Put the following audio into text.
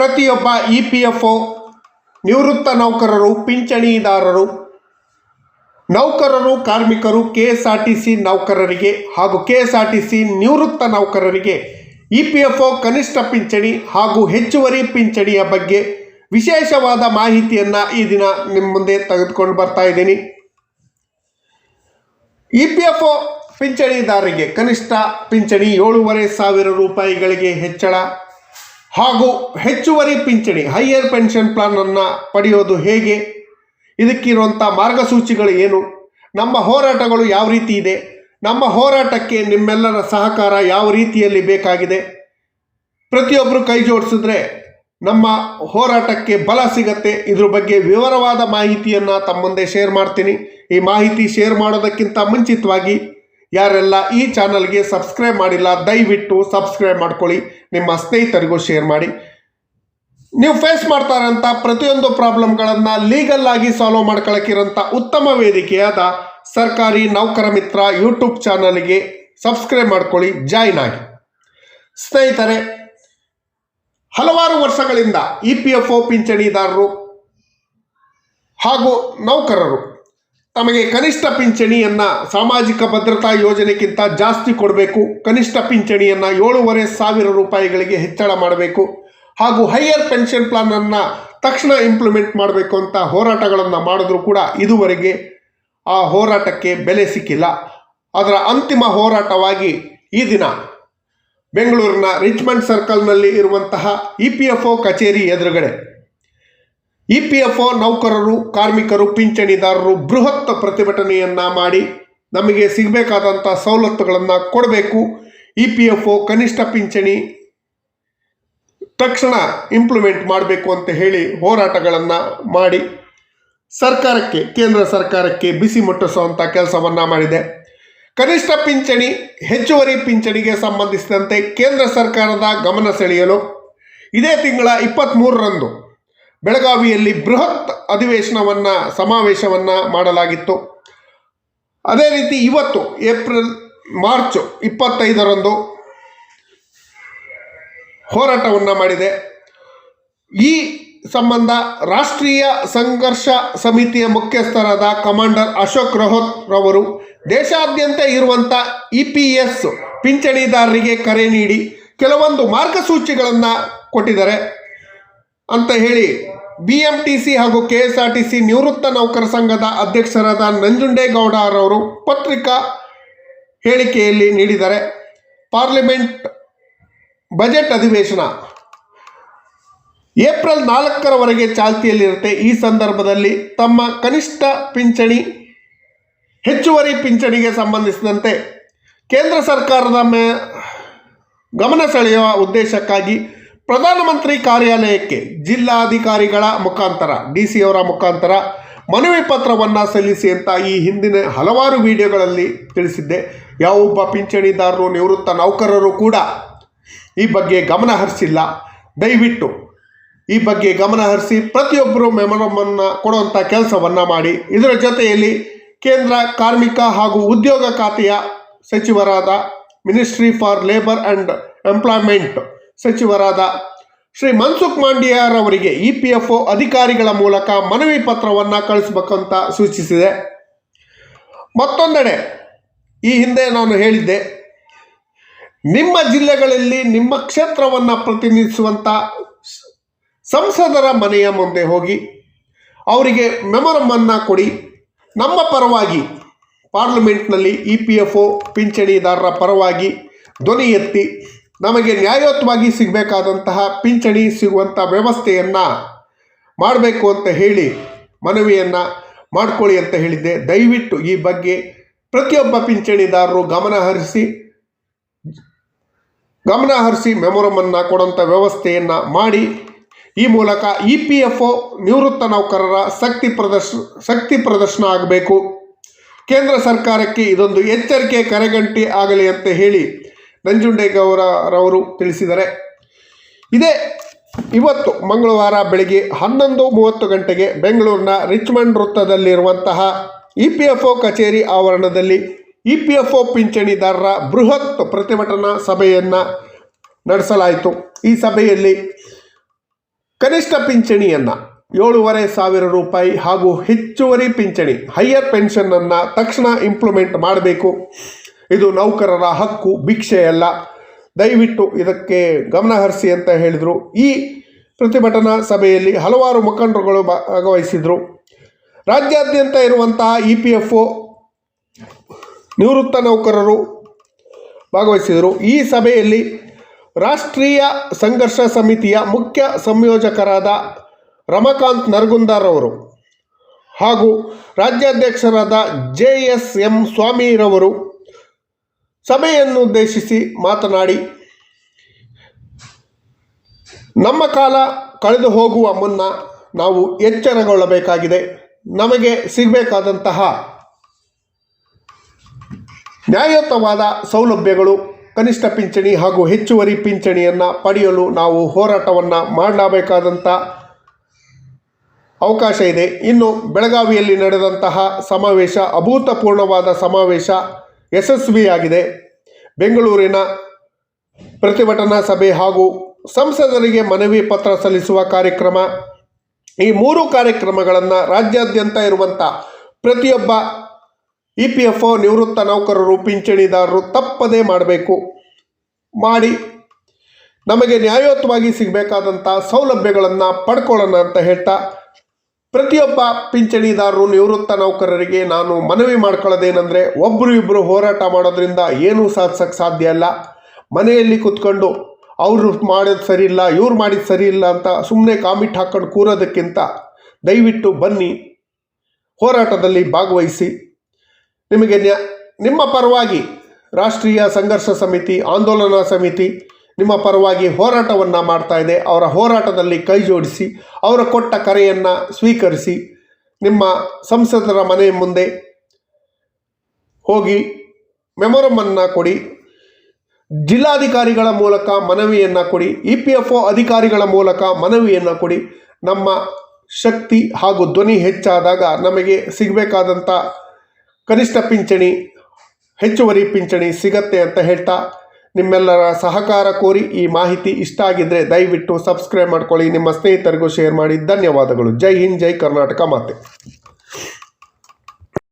ಪ್ರತಿಯೊಬ್ಬ E P F ಒ ನಿವೃತ್ತ ನೌಕರರು, ಪಿಂಚಣಿದಾರರು, ನೌಕರರು, ಕಾರ್ಮಿಕರು, K S R T C ನೌಕರರಿಗೆ ಹಾಗೂ K S R T C ನಿವೃತ್ತ ನೌಕರರಿಗೆ ಇ ಪಿ ಎಫ್ ಒ ಕನಿಷ್ಠ ಪಿಂಚಣಿ ಹಾಗೂ ಹೆಚ್ಚುವರಿ ಪಿಂಚಣಿಯ ಬಗ್ಗೆ ವಿಶೇಷವಾದ ಮಾಹಿತಿಯನ್ನು ಈ ದಿನ ನಿಮ್ಮ ಮುಂದೆ ತೆಗೆದುಕೊಂಡು ಬರ್ತಾ ಇದ್ದೀನಿ. ಇ ಪಿ ಎಫ್ ಒ ಪಿಂಚಣಿದಾರರಿಗೆ ಕನಿಷ್ಠ ಪಿಂಚಣಿ ಏಳೂವರೆ ಸಾವಿರ ರೂಪಾಯಿಗಳಿಗೆ ಹೆಚ್ಚಳ. ಹಾಗೂ ಹೆಚ್ಚುವರಿ ಪಿಂಚಣಿ ಹೈಯರ್ ಪೆನ್ಷನ್ ಪ್ಲಾನನ್ನು ಪಡೆಯೋದು ಹೇಗೆ? ಇದಕ್ಕಿರುವಂಥ ಮಾರ್ಗಸೂಚಿಗಳು ಏನು? ನಮ್ಮ ಹೋರಾಟಗಳು ಯಾವ ರೀತಿ ಇದೆ? ನಮ್ಮ ಹೋರಾಟಕ್ಕೆ ನಿಮ್ಮೆಲ್ಲರ ಸಹಕಾರ ಯಾವ ರೀತಿಯಲ್ಲಿ ಬೇಕಾಗಿದೆ? ಪ್ರತಿಯೊಬ್ಬರು ಕೈ ಜೋಡಿಸಿದ್ರೆ ನಮ್ಮ ಹೋರಾಟಕ್ಕೆ ಬಲ ಸಿಗತ್ತೆ. ಇದ್ರ ಬಗ್ಗೆ ವಿವರವಾದ ಮಾಹಿತಿಯನ್ನು ತಮ್ಮ ಮುಂದೆ ಶೇರ್ ಮಾಡ್ತೀನಿ. ಈ ಮಾಹಿತಿ ಶೇರ್ ಮಾಡೋದಕ್ಕಿಂತ ಮುಂಚಿತವಾಗಿ ಯಾರೆಲ್ಲ ಈ ಚಾನಲ್ಗೆ ಸಬ್ಸ್ಕ್ರೈಬ್ ಮಾಡಿಲ್ಲ, ದಯವಿಟ್ಟು ಸಬ್ಸ್ಕ್ರೈಬ್ ಮಾಡ್ಕೊಳ್ಳಿ. ನಿಮ್ಮ ಸ್ನೇಹಿತರಿಗೂ ಶೇರ್ ಮಾಡಿ. ನೀವು ಫೇಸ್ ಮಾಡ್ತಾ ಇರೋಂಥ ಪ್ರತಿಯೊಂದು ಪ್ರಾಬ್ಲಮ್ಗಳನ್ನು ಲೀಗಲ್ ಆಗಿ ಸಾಲ್ವ್ ಮಾಡ್ಕೊಳಕ್ಕಿರೋಂಥ ಉತ್ತಮ ವೇದಿಕೆಯಾದ ಸರ್ಕಾರಿ ನೌಕರ ಮಿತ್ರ ಯೂಟ್ಯೂಬ್ ಚಾನಲ್ಗೆ ಸಬ್ಸ್ಕ್ರೈಬ್ ಮಾಡ್ಕೊಳ್ಳಿ. ಜಾಯಿನ್ ಆಗಿ. ಸ್ನೇಹಿತರೆ, ಹಲವಾರು ವರ್ಷಗಳಿಂದ ಇ ಪಿ ಎಫ್ ಒ ಪಿಂಚಣಿದಾರರು ಹಾಗೂ ನೌಕರರು ತಮಗೆ ಕನಿಷ್ಠ ಪಿಂಚಣಿಯನ್ನು ಸಾಮಾಜಿಕ ಭದ್ರತಾ ಯೋಜನೆಗಿಂತ ಜಾಸ್ತಿ ಕೊಡಬೇಕು. ಕನಿಷ್ಠ ಪಿಂಚಣಿಯನ್ನು ಏಳೂವರೆ ಸಾವಿರ ರೂಪಾಯಿಗಳಿಗೆ ಹೆಚ್ಚಳ ಮಾಡಬೇಕು. ಹಾಗೂ ಹೈಯರ್ ಪೆನ್ಷನ್ ಪ್ಲಾನನ್ನು ತಕ್ಷಣ ಇಂಪ್ಲಿಮೆಂಟ್ ಮಾಡಬೇಕು ಅಂತ ಹೋರಾಟಗಳನ್ನು ಮಾಡಿದ್ರೂ ಕೂಡ ಇದುವರೆಗೆ ಆ ಹೋರಾಟಕ್ಕೆ ಬೆಲೆ ಸಿಕ್ಕಿಲ್ಲ. ಅದರ ಅಂತಿಮ ಹೋರಾಟವಾಗಿ ಈ ದಿನ ಬೆಂಗಳೂರಿನ ರಿಚ್ಮಂಡ್ ಸರ್ಕಲ್ನಲ್ಲಿ ಇರುವಂತಹ ಇ ಪಿ ಎಫ್ ಒ ಕಚೇರಿ ಎದುರುಗಡೆ ಇ ಪಿ ಎಫ್ ಒ ನೌಕರರು, ಕಾರ್ಮಿಕರು, ಪಿಂಚಣಿದಾರರು ಬೃಹತ್ ಪ್ರತಿಭಟನೆಯನ್ನು ಮಾಡಿ ನಮಗೆ ಸಿಗಬೇಕಾದಂಥ ಸವಲತ್ತುಗಳನ್ನು ಕೊಡಬೇಕು. ಇ ಪಿ ಎಫ್ ಒ ಕನಿಷ್ಠ ಪಿಂಚಣಿ ತಕ್ಷಣ ಇಂಪ್ಲಿಮೆಂಟ್ ಮಾಡಬೇಕು ಅಂತ ಹೇಳಿ ಹೋರಾಟಗಳನ್ನು ಮಾಡಿ ಸರ್ಕಾರಕ್ಕೆ, ಕೇಂದ್ರ ಸರ್ಕಾರಕ್ಕೆ ಬಿಸಿ ಮುಟ್ಟಿಸುವಂಥ ಕೆಲಸವನ್ನು ಮಾಡಿದೆ. ಕನಿಷ್ಠ ಪಿಂಚಣಿ, ಹೆಚ್ಚುವರಿ ಪಿಂಚಣಿಗೆ ಸಂಬಂಧಿಸಿದಂತೆ ಕೇಂದ್ರ ಸರ್ಕಾರದ ಗಮನ ಸೆಳೆಯಲು ಇದೇ ತಿಂಗಳ ಇಪ್ಪತ್ತ್ಮೂರರಂದು ಬೆಳಗಾವಿಯಲ್ಲಿ ಬೃಹತ್ ಅಧಿವೇಶನವನ್ನು, ಸಮಾವೇಶವನ್ನು ಮಾಡಲಾಗಿತ್ತು. ಅದೇ ರೀತಿ ಇವತ್ತು ಏಪ್ರಿಲ್, ಮಾರ್ಚ್ ಇಪ್ಪತ್ತೈದರಂದು ಹೋರಾಟವನ್ನು ಮಾಡಿದೆ. ಈ ಸಂಬಂಧ ರಾಷ್ಟ್ರೀಯ ಸಂಘರ್ಷ ಸಮಿತಿಯ ಮುಖ್ಯಸ್ಥರಾದ ಕಮಾಂಡರ್ ಅಶೋಕ್ ರಹೋತ್ ರವರು ದೇಶಾದ್ಯಂತ ಇರುವಂಥ ಇ ಪಿ ಎಸ್ ಪಿಂಚಣಿದಾರರಿಗೆ ಕರೆ ನೀಡಿ ಕೆಲವೊಂದು ಮಾರ್ಗಸೂಚಿಗಳನ್ನು ಕೊಟ್ಟಿದ್ದಾರೆ. ಅಂತ ಹೇಳಿ ಬಿ ಎಂ ಟಿ ಸಿ ಹಾಗೂ ಕೆಎಸ್ಆರ್ಟಿಸಿ ನಿವೃತ್ತ ನೌಕರ ಸಂಘದ ಅಧ್ಯಕ್ಷರಾದ ನಂಜುಂಡೇಗೌಡರವರು ಪತ್ರಿಕಾ ಹೇಳಿಕೆಯಲ್ಲಿ ನೀಡಿದ್ದಾರೆ ಪಾರ್ಲಿಮೆಂಟ್ ಬಜೆಟ್ ಅಧಿವೇಶನ ಏಪ್ರಿಲ್ ನಾಲ್ಕರವರೆಗೆ ಚಾಲ್ತಿಯಲ್ಲಿರುತ್ತೆ. ಈ ಸಂದರ್ಭದಲ್ಲಿ ತಮ್ಮ ಕನಿಷ್ಠ ಪಿಂಚಣಿ, ಹೆಚ್ಚುವರಿ ಪಿಂಚಣಿಗೆ ಸಂಬಂಧಿಸಿದಂತೆ ಕೇಂದ್ರ ಸರ್ಕಾರದ ಮೇ ಗಮನ ಸೆಳೆಯುವ ಉದ್ದೇಶಕ್ಕಾಗಿ ಪ್ರಧಾನಮಂತ್ರಿ ಕಾರ್ಯಾಲಯಕ್ಕೆ ಜಿಲ್ಲಾಧಿಕಾರಿಗಳ ಮುಖಾಂತರ, ಡಿ ಸಿ ಅವರ ಮುಖಾಂತರ ಮನವಿ ಪತ್ರವನ್ನು ಸಲ್ಲಿಸಿ ಅಂತ ಈ ಹಿಂದಿನ ಹಲವಾರು ವಿಡಿಯೋಗಳಲ್ಲಿ ತಿಳಿಸಿದ್ದೆ. ಯಾವೊಬ್ಬ ಪಿಂಚಣಿದಾರರು, ನಿವೃತ್ತ ನೌಕರರು ಕೂಡ ಈ ಬಗ್ಗೆ ಗಮನ ಹರಿಸಿಲ್ಲ. ದಯವಿಟ್ಟು ಈ ಬಗ್ಗೆ ಗಮನ ಹರಿಸಿ ಪ್ರತಿಯೊಬ್ಬರು ಮೆಮೊರಮನ್ನು ಕೊಡುವಂಥ ಕೆಲಸವನ್ನು ಮಾಡಿ. ಇದರ ಜೊತೆಯಲ್ಲಿ ಕೇಂದ್ರ ಕಾರ್ಮಿಕ ಹಾಗೂ ಉದ್ಯೋಗ ಖಾತೆಯ ಸಚಿವರಾದ ministry for labour and employment ಸಚಿವರಾದ ಶ್ರೀ ಮನ್ಸುಖ್ ಮಾಂಡಿಯಾರವರಿಗೆ ಇ ಪಿ ಎಫ್ ಒ ಅಧಿಕಾರಿಗಳ ಮೂಲಕ ಮನವಿ ಪತ್ರವನ್ನು ಕಳಿಸ್ಬೇಕಂತ ಸೂಚಿಸಿದೆ. ಮತ್ತೊಂದೆಡೆ ಈ ಹಿಂದೆ ನಾನು ಹೇಳಿದ್ದೆ, ನಿಮ್ಮ ಜಿಲ್ಲೆಗಳಲ್ಲಿ ನಿಮ್ಮ ಕ್ಷೇತ್ರವನ್ನು ಪ್ರತಿನಿಧಿಸುವಂಥ ಸಂಸದರ ಮನೆಯ ಮುಂದೆ ಹೋಗಿ ಅವರಿಗೆ ಮೆಮೊರಮನ್ನು ಕೊಡಿ. ನಮ್ಮ ಪರವಾಗಿ ಪಾರ್ಲಿಮೆಂಟ್ನಲ್ಲಿ ಇ ಪಿ ಎಫ್ ಒ ಪಿಂಚಣಿದಾರರ ಪರವಾಗಿ ಧ್ವನಿ ಎತ್ತಿ ನಮಗೆ ನ್ಯಾಯಯುತವಾಗಿ ಸಿಗಬೇಕಾದಂತಹ ಪಿಂಚಣಿ ಸಿಗುವಂಥ ವ್ಯವಸ್ಥೆಯನ್ನು ಮಾಡಬೇಕು ಅಂತ ಹೇಳಿ ಮನವಿಯನ್ನು ಮಾಡಿಕೊಳ್ಳಿ ಅಂತ ಹೇಳಿದ್ದೆ. ದಯವಿಟ್ಟು ಈ ಬಗ್ಗೆ ಪ್ರತಿಯೊಬ್ಬ ಪಿಂಚಣಿದಾರರು ಗಮನ ಹರಿಸಿ ಗಮನ ಹರಿಸಿ ಮೆಮೊರಮನ್ನು ಕೊಡುವಂಥ ವ್ಯವಸ್ಥೆಯನ್ನು ಮಾಡಿ. ಈ ಮೂಲಕ ಇ ಪಿ ಎಫ್ ಒ ನಿವೃತ್ತ ನೌಕರರ ಶಕ್ತಿ ಪ್ರದರ್ಶ, ಶಕ್ತಿ ಪ್ರದರ್ಶನ ಆಗಬೇಕು. ಕೇಂದ್ರ ಸರ್ಕಾರಕ್ಕೆ ಇದೊಂದು ಎಚ್ಚರಿಕೆ, ಕರೆಗಂಟಿ ಆಗಲಿ ಅಂತ ಹೇಳಿ ನಂಜುಂಡೇಗೌಡರವರು ತಿಳಿಸಿದರೆ, ಇದೇ ಇವತ್ತು ಮಂಗಳವಾರ ಬೆಳಗ್ಗೆ ಹನ್ನೊಂದು ಮೂವತ್ತು ಗಂಟೆಗೆ ಬೆಂಗಳೂರಿನ ರಿಚ್ಮಂಡ್ ವೃತ್ತದಲ್ಲಿರುವಂತಹ ಇ ಪಿ ಎಫ್ ಒ ಕಚೇರಿ ಆವರಣದಲ್ಲಿ ಇ ಪಿ ಎಫ್ ಒ ಪಿಂಚಣಿದಾರರ ಬೃಹತ್ ಪ್ರತಿಭಟನಾ ಸಭೆಯನ್ನು ನಡೆಸಲಾಯಿತು. ಈ ಸಭೆಯಲ್ಲಿ ಕನಿಷ್ಠ ಪಿಂಚಣಿಯನ್ನು ಏಳೂವರೆ ಸಾವಿರ ರೂಪಾಯಿ ಹಾಗೂ ಹೆಚ್ಚುವರಿ ಪಿಂಚಣಿ, ಹೈಯರ್ ಪೆನ್ಷನ್ನನ್ನು ತಕ್ಷಣ ಇಂಪ್ಲಿಮೆಂಟ್ ಮಾಡಬೇಕು. ಇದು ನೌಕರರ ಹಕ್ಕು ಭಿಕ್ಷೆಯಲ್ಲ ದಯವಿಟ್ಟು ಇದಕ್ಕೆ ಗಮನ ಹರಿಸಿ ಅಂತ ಹೇಳಿದರು. ಈ ಪ್ರತಿಭಟನಾ ಸಭೆಯಲ್ಲಿ ಹಲವಾರು ಮುಖಂಡರುಗಳು ಭಾಗವಹಿಸಿದರು. ರಾಜ್ಯಾದ್ಯಂತ ಇರುವಂತಹ ಇ ಪಿ ಎಫ್ ಒ ನಿವೃತ್ತ ನೌಕರರು ಭಾಗವಹಿಸಿದರು. ಈ ಸಭೆಯಲ್ಲಿ ರಾಷ್ಟ್ರೀಯ ಸಂಘರ್ಷ ಸಮಿತಿಯ ಮುಖ್ಯ ಸಂಯೋಜಕರಾದ ರಮಕಾಂತ್ ನರಗುಂದಾರವರು ಹಾಗೂ ರಾಜ್ಯಾಧ್ಯಕ್ಷರಾದ ಜೆ ಎಸ್ ಎಂ ಸ್ವಾಮಿರವರು ಸಭೆಯನ್ನು ಉದ್ದೇಶಿಸಿ ಮಾತನಾಡಿ, ನಮ್ಮ ಕಾಲ ಕಳೆದು ಹೋಗುವ ಮುನ್ನ ನಾವು ಎಚ್ಚರಗೊಳ್ಳಬೇಕಾಗಿದೆ. ನಮಗೆ ಸಿಗಬೇಕಾದಂತಹ ನ್ಯಾಯಯುತವಾದ ಸೌಲಭ್ಯಗಳು, ಕನಿಷ್ಠ ಪಿಂಚಣಿ ಹಾಗೂ ಹೆಚ್ಚುವರಿ ಪಿಂಚಣಿಯನ್ನು ಪಡೆಯಲು ನಾವು ಹೋರಾಟವನ್ನು ಮಾಡಬೇಕಾದಂಥ ಅವಕಾಶ ಇದೆ. ಇನ್ನು ಬೆಳಗಾವಿಯಲ್ಲಿ ನಡೆದಂತಹ ಸಮಾವೇಶ, ಅಭೂತಪೂರ್ಣವಾದ ಸಮಾವೇಶ ಯಶಸ್ವಿಯಾಗಿದೆ ಬೆಂಗಳೂರಿನ ಪ್ರತಿಭಟನಾ ಸಭೆ ಹಾಗೂ ಸಂಸದರಿಗೆ ಮನವಿ ಪತ್ರ ಸಲ್ಲಿಸುವ ಕಾರ್ಯಕ್ರಮ. ಈ ಮೂರು ಕಾರ್ಯಕ್ರಮಗಳನ್ನು ರಾಜ್ಯಾದ್ಯಂತ ಇರುವಂಥ ಪ್ರತಿಯೊಬ್ಬ ಇ ಪಿ ಎಫ್ ಒ ನಿವೃತ್ತ ನೌಕರರು, ಪಿಂಚಣಿದಾರರು ತಪ್ಪದೇ ಮಾಡಬೇಕು. ಮಾಡಿ ನಮಗೆ ನ್ಯಾಯಯುತವಾಗಿ ಸಿಗಬೇಕಾದಂಥ ಸೌಲಭ್ಯಗಳನ್ನು ಪಡ್ಕೊಳ್ಳೋಣ ಅಂತ ಹೇಳ್ತಾ ಪ್ರತಿಯೊಬ್ಬ ಪಿಂಚಣಿದಾರರು, ನಿವೃತ್ತ ನೌಕರರಿಗೆ ನಾನು ಮನವಿ ಮಾಡ್ಕೊಳ್ಳೋದೇನೆಂದರೆ ಒಬ್ಬರು ಇಬ್ಬರು ಹೋರಾಟ ಮಾಡೋದ್ರಿಂದ ಏನೂ ಸಾಧಿಸೋಕ್ಕೆ ಸಾಧ್ಯ ಇಲ್ಲ. ಮನೆಯಲ್ಲಿ ಕೂತ್ಕೊಂಡು, ಅವರು ಮಾಡೋದು ಸರಿ ಇಲ್ಲ, ಇವ್ರು ಮಾಡಿದ್ದು ಸರಿ ಇಲ್ಲ ಅಂತ ಸುಮ್ಮನೆ ಕಾಮಿಟ್ ಹಾಕ್ಕೊಂಡು ಕೂರೋದಕ್ಕಿಂತ ದಯವಿಟ್ಟು ಬನ್ನಿ, ಹೋರಾಟದಲ್ಲಿ ಭಾಗವಹಿಸಿ. ನಿಮಗೆ ನ್ಯಾ, ನಿಮ್ಮ ಪರವಾಗಿ ರಾಷ್ಟ್ರೀಯ ಸಂಘರ್ಷ ಸಮಿತಿ, ಆಂದೋಲನಾ ಸಮಿತಿ ನಿಮ್ಮ ಪರವಾಗಿ ಹೋರಾಟವನ್ನು ಮಾಡ್ತಾ ಇದೆ. ಅವರ ಹೋರಾಟದಲ್ಲಿ ಕೈ ಜೋಡಿಸಿ, ಅವರ ಕೊಟ್ಟ ಕರೆಯನ್ನು ಸ್ವೀಕರಿಸಿ, ನಿಮ್ಮ ಸಂಸದರ ಮನೆ ಮುಂದೆ ಹೋಗಿ ಮೆಮೊರಮನ್ನು ಕೊಡಿ, ಜಿಲ್ಲಾಧಿಕಾರಿಗಳ ಮೂಲಕ ಮನವಿಯನ್ನು ಕೊಡಿ, ಇ ಪಿ ಎಫ್ ಒ ಅಧಿಕಾರಿಗಳ ಮೂಲಕ ಮನವಿಯನ್ನು ಕೊಡಿ. ನಮ್ಮ ಶಕ್ತಿ ಹಾಗೂ ಧ್ವನಿ ಹೆಚ್ಚಾದಾಗ ನಮಗೆ ಸಿಗಬೇಕಾದಂಥ ಕನಿಷ್ಠ ಪಿಂಚಣಿ, ಹೆಚ್ಚುವರಿ ಪಿಂಚಣಿ ಸಿಗತ್ತೆ ಅಂತ ಹೇಳ್ತಾ ನಿಮ್ಮೆಲ್ಲರ ಸಹಕಾರ ಕೋರಿ ಈ ಮಾಹಿತಿ ಇಷ್ಟ ಆಗಿದ್ರೆ ದಯವಿಟ್ಟು ಸಬ್ಸ್ಕ್ರೈಬ್ ಮಾಡ್ಕೊಳ್ಳಿ. ನಿಮ್ಮ ಸ್ನೇಹಿತರಿಗೂ ಶೇರ್ ಮಾಡಿ. ಧನ್ಯವಾದಗಳು. ಜೈ ಹಿಂದ್, ಜೈ ಕರ್ನಾಟಕ ಮಾತೆ.